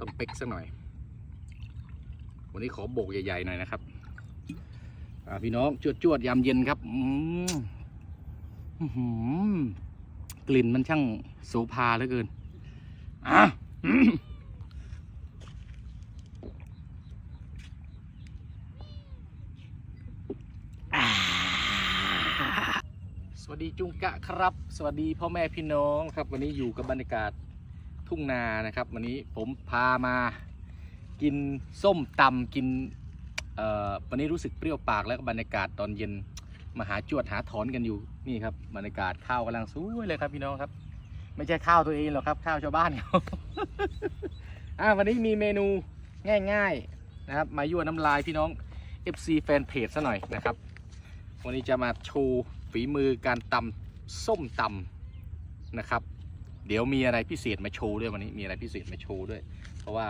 ต้องเป๊กสักหน่อย วันนี้ขอโบกใหญ่ๆหน่อยนะครับพี่น้องจวดจวดๆยามเย็นครับกลิ่นมันช่างโสภาเหลือเกินอะสวัสดีจุงกะครับ สวัสดีพ่อแม่พี่น้องครับ วันนี้อยู่กับบรรยากาศ ทุ่งนานะครับ วันนี้ผมพามากินส้มตำกินวันนี้รู้สึกเปรี้ยวปากแล้วก็บรรยากาศตอนเย็นมาหาจวดหาถอนกันอยู่นี่ครับบรรยากาศข้าวกำลังสวยเลยครับพี่น้องครับ ไม่ใช่ข้าวตัวเองหรอกครับ ข้าวชาวบ้านเขาอ่าวันนี้มีเมนูง่ายๆนะครับ มายั่วน้ำลายพี่น้อง FC แฟนเพจซะหน่อยนะครับ วันนี้จะมาโชว์ฝีมือการตำส้มตำนะครับ เดี๋ยวมีอะไรพิเศษมาโชว์ด้วยวันนี้มีอะไรพิเศษมาโชว์ด้วย เพราะว่า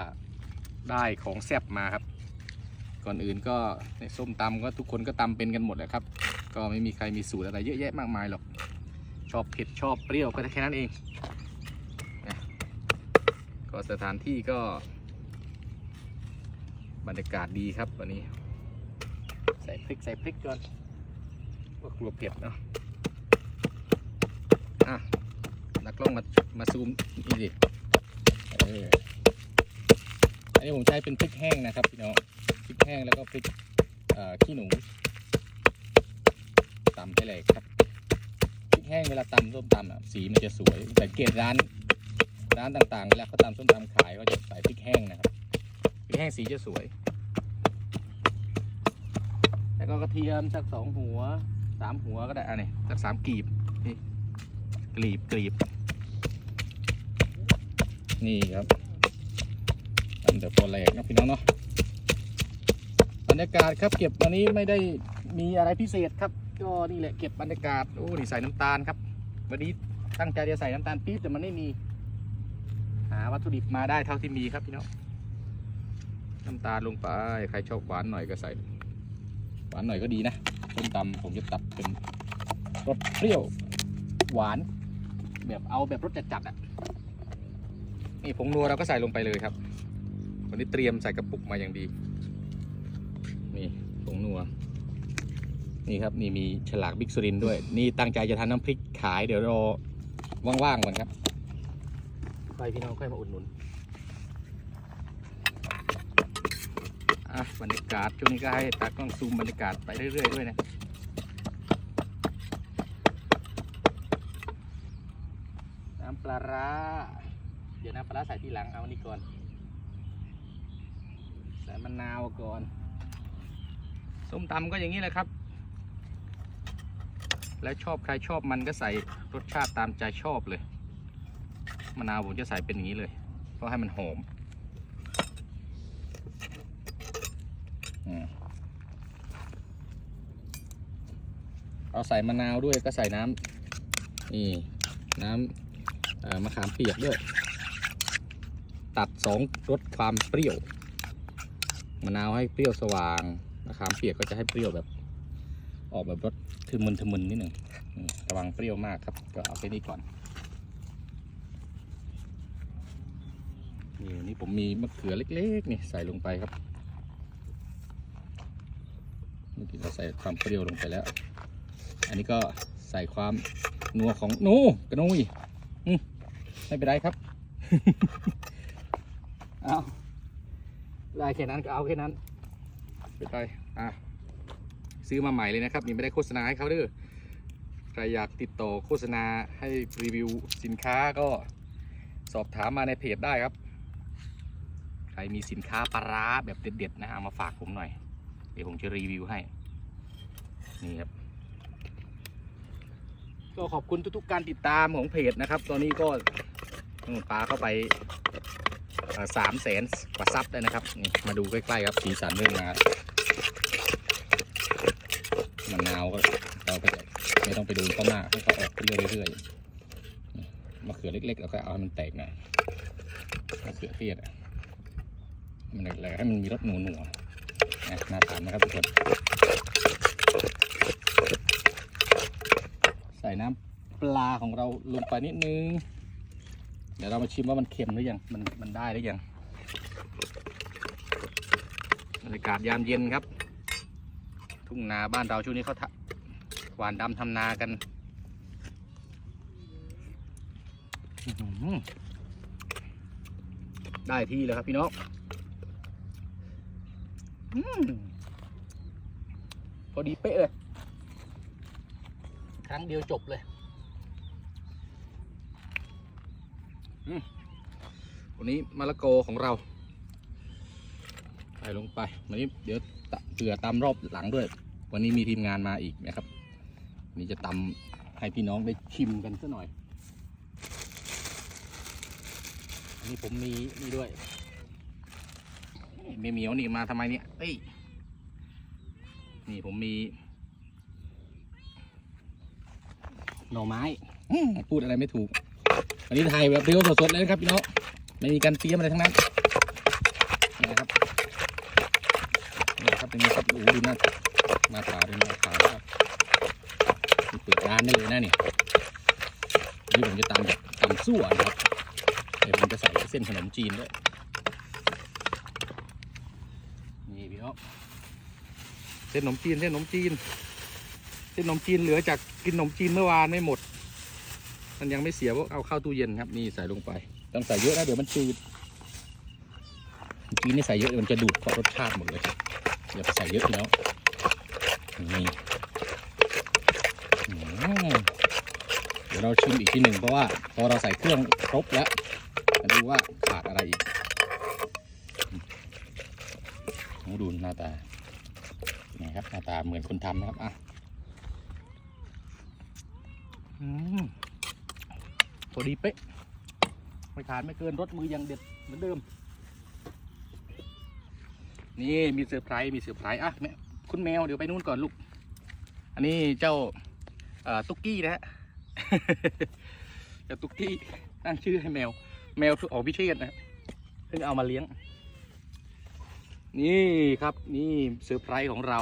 ได้ของแซ่บมาครับ ก่อนอื่นก็ในส้มตำก็ทุกคนก็ตำเป็นกันหมดแหละครับ ก็ไม่มีใครมีสูตรอะไรเยอะแยะมากมายหรอก ชอบเผ็ดชอบเปรี้ยวก็แค่นั้นเองก็สถานที่ก็ บรรยากาศดีครับวันนี้ ใส่พริกใส่พริกก่อนว่ากลัวเผ็ดเนาะอะ นักกล้องมามาซูมนี่ดิเอออันนี้ผมใช้เป็นพริกแห้งนะครับพี่น้องพริกแห้งแล้วก็พริกขี้หนูตำให้เลยครับพริกแห้งเวลาตำส้มตำอะสีมันจะสวยสังเกตร้านร้านต่างๆเวลาเขาตำส้มตำขายก็จะใส่พริกแห้งนะครับพริกแห้งสีจะสวย แล้วก็กระเทียมสักสองหัวสามหัวก็ได้อันนี้สักสามกลีบ กลีบกลีบนี่ครับทำแต่พอแหลกนะพี่น้องเนาะบรรยากาศครับเก็บวันนี้ไม่ได้มีอะไรพิเศษครับ ก็นี่แหละเก็บบรรยากาศโอ้นี่ใส่น้ำตาลครับ วันนี้ตั้งใจจะใส่น้ำตาลปี๊บแต่มันไม่มี หาวัตถุดิบมาได้เท่าที่มีครับพี่น้องน้ำตาลลงไปใครชอบหวานหน่อยก็ใส่ หวานหน่อยก็ดีนะส้มตำผมจะตัดเป็นรสเปรี้ยวหวาน แบบเอาแบบรสจัดๆอะนี่ผงนัวเราก็ใส่ลงไปเลยครับ วันนี้เตรียมใส่กระปุกมาอย่างดี นี่ผงนัว นี่ครับนี่มีฉลากบิ๊กซูรินด้วย นี่ตั้งใจจะทำน้ำพริกขายเดี๋ยวรอว่างๆก่อนครับ ไปพี่น้องค่อยมาอุดหนุนอะบรรยากาศช่วงนี้ก็ให้ตากล้องซูมบรรยากาศไปเรื่อยๆด้วยนะ น้ำป ลาร้า เดี๋ยวน้ำปลาร้าใส่ทีหลังเอาอันนี้ก่อน ใส่มะนาวก่อน ส้มตำก็อย่างนี้แหละครับ แล้วชอบใครชอบมันก็ใส่รสชาติตามใจชอบเลย มะนาวผมจะใส่เป็นอย่างนี้เลย เพราะให้มันหอมเอาใส่มะนาวด้วยก็ใส่น้ำนี่น้ำ มะขามเปียกด้วย ตัดสองรสความเปรี้ยวมะนาวให้เปรี้ยวสว่างมะขามเปียกก็จะให้เปรี้ยวแบบ ออกแบบรสทึมึนทึมึนนิดหนึ่งอืมระวังเปรี้ยวมากครับ ก็เอาไปนี่ก่อนนี่นี่ผมมีมะเขือเล็กๆนี่ใส่ลงไปครับเมื่อกี้เราใส่ความเปรี้ยวลงไปแล้ว อันนี้ก็ใส่ความนัวของนูกระนุยอืม ไม่เป็นไรครับ เอาได้แค่นั้นก็เอาแค่นั้นไปไปอะซื้อมาใหม่เลยนะครับนี่ไม่ได้โฆษณาให้เขาเด้อใครอยากติดต่อโฆษณาให้รีวิวสินค้าก็สอบถามมาในเพจได้ครับ ใครมีสินค้าปลาร้าแบบเด็ดๆนะเอามาฝากผมหน่อย เดี๋ยวผมจะรีวิวให้ นี่ครับ ก็ขอบคุณทุกๆการติดตามของเพจนะครับ ตอนนี้ก็ ปลาเข้าไปสามแสนกว่าซับได้นะครับ มาดูใกล้ๆครับสีสันเรื่องงานมะนาวก็เราก็จะไม่ต้องไปดูเขามากให้เขาออกเรื่อยๆเรื่อยๆมะเขือเล็กๆเราก็เอาให้มันแตกหน่อยมะเขือเทศอะมันอะไรให้มันมีรสหนูหนูๆนะน่าทานนะครับทุกคนใส่น้ำปลาของเราลงไปนิดนึง เดี๋ยวเรามาชิมว่ามันเค็มหรือยัง มันมันได้หรือยังบรรยากาศยามเย็นครับ ทุ่งนาบ้านเราช่วงนี้เขาทหวานดำทำนากันได้ที่แล้วครับพี่น้องอืมพอดีเป๊ะเลย ครั้งเดียวจบเลยอืม วันนี้มะละกอของเราใส่ลงไปวันนี้เดี๋ยวเผื่อตำรอบหลังด้วย วันนี้มีทีมงานมาอีกนะครับนนี้จะตำให้พี่น้องได้ชิมกันสัหน่อยอันนี้ผมมีนี่ด้วยไม่เหมียวนี่มาทำไมเนี่ยเอ้ยนี่ผมมีหน่อไม้พูดอะไรไม่ถูก วันนี้ถ่ายแบบเรียวสดๆเลยนะครับพี่น้องไม่มีการเตรียมอะไรทั้งนั้นนะครับนี่นะครับเป็นไงครับโอ้โหดูน้าหน้าตาดูหน้าตาครับเปิดร้านได้เลยนะนี่นี่ผมจะตำแบบตำซั่วนะครับเดี๋ยวผมจะใส่เส้นขนมจีนด้วยนี่พี่น้องเส้นขนมจีนเส้นขนมจีนเส้นขนมจีนเหลือจากกินขนมจีนเมื่อวานไม่หมด มันยังไม่เสียเพราะเอาเข้าตู้เย็นครับนี่ใส่ลงไปต้องใส่เยอะนะเดี๋ยวมันจืดขนมจีนนี่ใส่เยอะมันจะดูดเพราะรสชาติหมดเลยอย่าไปใส่เยอะพี่น้องนี่เดี๋ยวเราชิมอีกทีหนึ่งเพราะว่าพอเราใส่เครื่องครบแล้วมาดูว่าขาดอะไรอีกโอ้ดูหน้าตานี่ครับหน้าตาเหมือนคนทำนะครับอะอืม พอดีเป๊ะไม่ขาดไม่เกินรสมือยังเด็ดเหมือนเดิม นี่มีเซอร์ไพรส์มีเซอร์ไพรส์อะแม่คุณแมวเดี๋ยวไปนู่นก่อนลูก อันนี้เจ้าตุ๊กกี้นะฮะเจ้าตุ๊กกี้ตั้งชื่อให้แมว แมวของพิเชษนะเพิ่งเอามาเลี้ยง นี่ครับนี่เซอร์ไพรส์ของเรา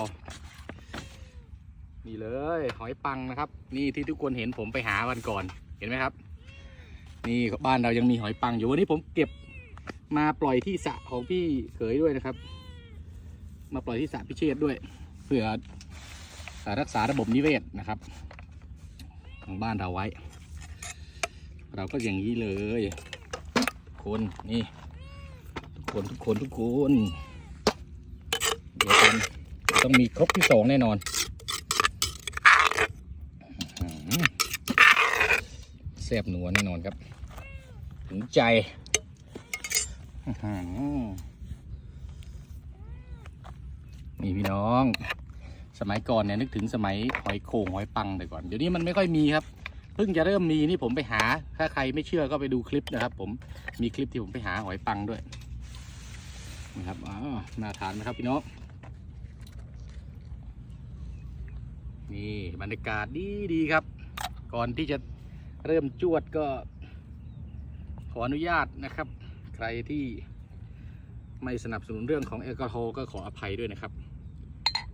นี่เลยหอยปังนะครับ นี่ที่ทุกคนเห็นผมไปหาวันก่อนเห็นไหมครับ นี่บ้านเรายังมีหอยปังอยู่วันนี้ผมเก็บมาปล่อยที่สระของพี่เขยด้วยนะครับ มาปล่อยที่สระพิเชษด้วย เพื่อรักษาระบบนิเวศนะครับ ของบ้านเราไว้ เราก็อย่างนี้เลยทุกคนนี่ทุกคนทุกคนทุกคนเดี๋ยวกันต้องมีครบที่สองแน่นอน อื้อหือ แซ่บนัวแน่นอนครับถึงใจนี่พี่น้อง สมัยก่อนเนี่ยนึกถึงสมัยหอยโข่งหอยปังแต่ก่อน เดี๋ยวนี้มันไม่ค่อยมีครับ เพิ่งจะเริ่มมีนี่ผมไปหา ถ้าใครไม่เชื่อก็ไปดูคลิปนะครับ ผม มีคลิปที่ผมไปหาหอยปังด้วยนะครับอ๋อน่าทานไหมครับพี่น้อง นี่บรรยากาศดีดีครับ ก่อนที่จะ เริ่มจวดก็ ขออนุญาตนะครับ ใครที่ไม่สนับสนุนเรื่องของแอลกอฮอล์ก็ขออภัยด้วยนะครับ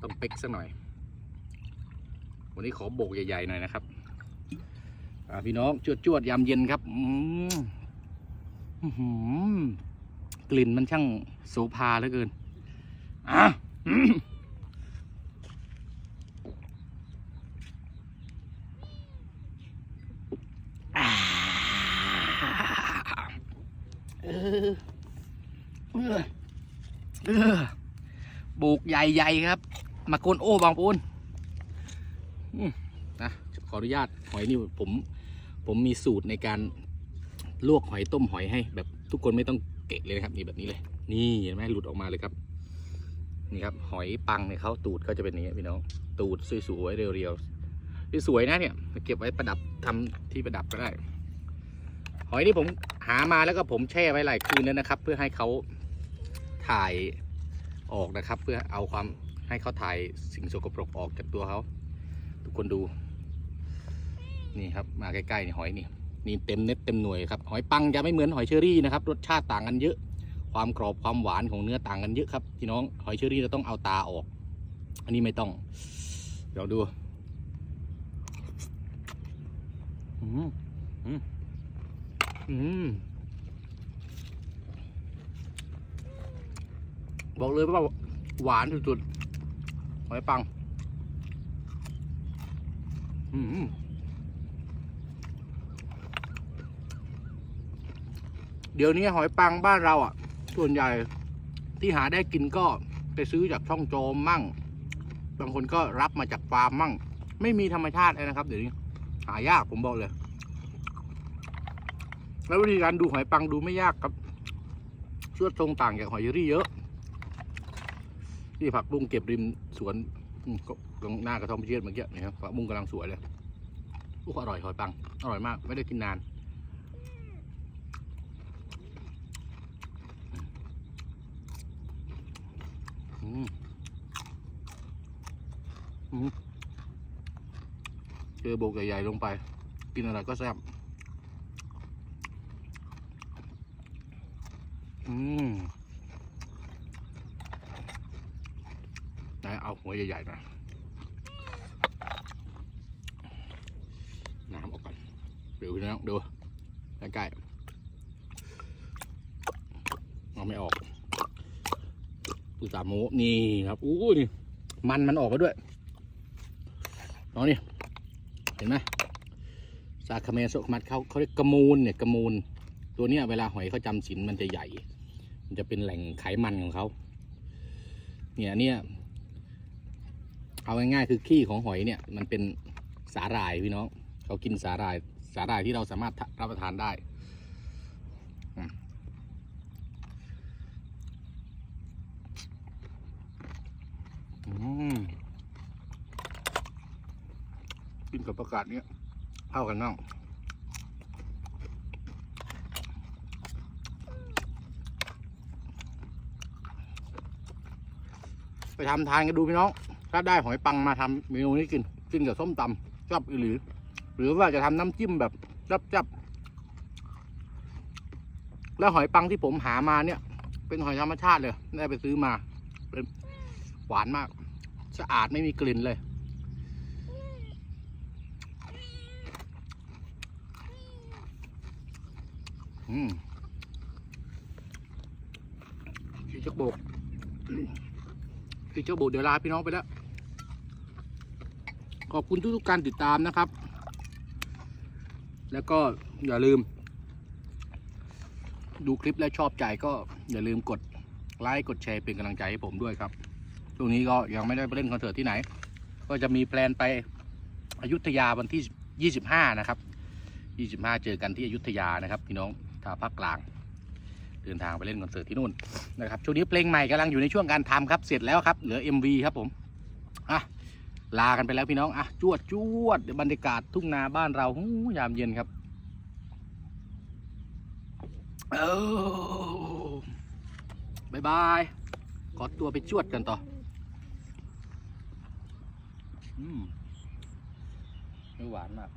ต้องเป๊กสักหน่อย วันนี้ขอโบกใหญ่ๆหน่อยนะครับพี่น้องจวดจวดๆยามเย็นครับกลิ่นมันช่างโสภาเหลือเกินอะอืม อ่า เออเออเออบุกใหญ่ๆครับ มาโกนโอ้บางปูนนะขออนุญาตหอยนี่ผม ผมมีสูตรในการลวกหอยต้มหอยให้ แบบทุกคนไม่ต้องเกะเลยนะครับนี่แบบนี้เลย นี่เห็นไหมหลุดออกมาเลยครับ นี่ครับ หอยปังเนี่ยเขาตูดเขาจะเป็นอย่างนี้พี่น้องตูดสวยๆเรียวๆสวยนะเนี่ยเก็บไว้ประดับทำที่ประดับก็ได้ อยนี่ผมหามาแล้วก็ผมแช่ไว้หลายคืนแล้วนะครับ เพื่อให้เขาถ่ายออกนะครับ เพื่อเอาความให้เขาถ่ายสิ่งสกปรกออกจากตัวเขาทุกคนดู นี่ครับมาใกล้ๆนี่หอยนี่นี่เต็มเน็ตเต็มหน่วยครับหอยปังจะไม่เหมือนหอยเชอรี่นะครับรสชาติต่างกันเยอะ ความกรอบความหวานของเนื้อต่างกันเยอะครับพี่น้องหอยเชอรี่เราต้องเอาตาออก อันนี้ไม่ต้องเดี๋ยวดูอืมอืมอืม บอกเลยว่าหวานสุดๆหอยปัง อืมเดี๋ยวนี้หอยปังบ้านเราอะ ส่วนใหญ่ที่หาได้กินก็ไปซื้อจากช่องโจมมั่ง บางคนก็รับมาจากฟาร์มมั่ง ไม่มีธรรมชาติเลยนะครับ เดี๋ยวนี้ หายากผมบอกเลย แล้ววิธีการดูหอยปังดูไม่ยากครับเชือทรงต่างจากหอยเชอรี่เยอะที่ผักบุ้งเก็บริมสวนก็ตรงหน้ากระท่อมพิเชษเมื่อกี้นะครับผักบุ้งกำลังสวยเลยอู้อร่อยหอยปัง อร่อยมาก ไม่ได้กินนานอืมอืมเจอโบกใหญ่ๆลงไป กินอะไรก็แซ่บ อืมไหนเอาหัวใหญ่ๆหน่อยน้ำออกก่อนเดี๋ยวพี่น้องดูใกล้ๆเอาไม่ออกตูสามโมนี่ครับอู้นี่มันมันออกมาด้วยน้องนี่เห็นไหมซาคาเมโซมัดเขาเขาเรียกกระมูลเนี่ยกระมูล ตัวเนี้ยเวลาหอยเขาจำศีลมันจะใหญ่ มันจะเป็นแหล่งไขมันของเขาเนี่ยเนี่ย เอาง่ายๆคือขี้ของหอยเนี่ย มันเป็นสาหร่ายพี่น้องเขากินสาหร่ายสาหร่ายที่เราสามารถรับประทานได้อืมกินกับประกาศเนี้ยเข้ากันน้อง ไปทำทานกันดูพี่น้อง ถ้าได้หอยปังมาทำเมนูนี้กิน กินกับส้มตำชอบหรือ หรือว่าจะทำน้ำจิ้มแบบจับจับแล้วหอยปังที่ผมหามาเนี่ย เป็นหอยธรรมชาติเลย ได้ไปซื้อมา เป็นหวานมาก สะอาดไม่มีกลิ่นเลย อืมพี่เจ้าโบก พี่เจ้าโบเดี๋ยวลาพี่น้องไปแล้ว ขอบคุณทุกๆการติดตามนะครับ แล้วก็อย่าลืม ดูคลิปแล้วชอบใจก็อย่าลืมกดไลค์กดแชร์เป็นกำลังใจให้ผมด้วยครับช่วงนี้ก็ยังไม่ได้ไปเล่นคอนเสิร์ตที่ไหน ก็จะมีแพลนไปอยุธยาวันที่ 25 นะครับ 25 เจอกันที่อยุธยานะครับ พี่น้องทางภาคกลาง เดินทางไปเล่นคอนเสิร์ตที่นู่นนะครับช่วงนี้เพลงใหม่กำลังอยู่ในช่วงการทำครับเสร็จแล้วครับเหลือ MV ครับผมอะลากันไปแล้วพี่น้องอะจวดจวดเดี๋ยวบรรยากาศทุ่งนาบ้านเราหูยามเย็นครับเออบายบายขอตัวไปจวดกันต่ออืมหวานมาก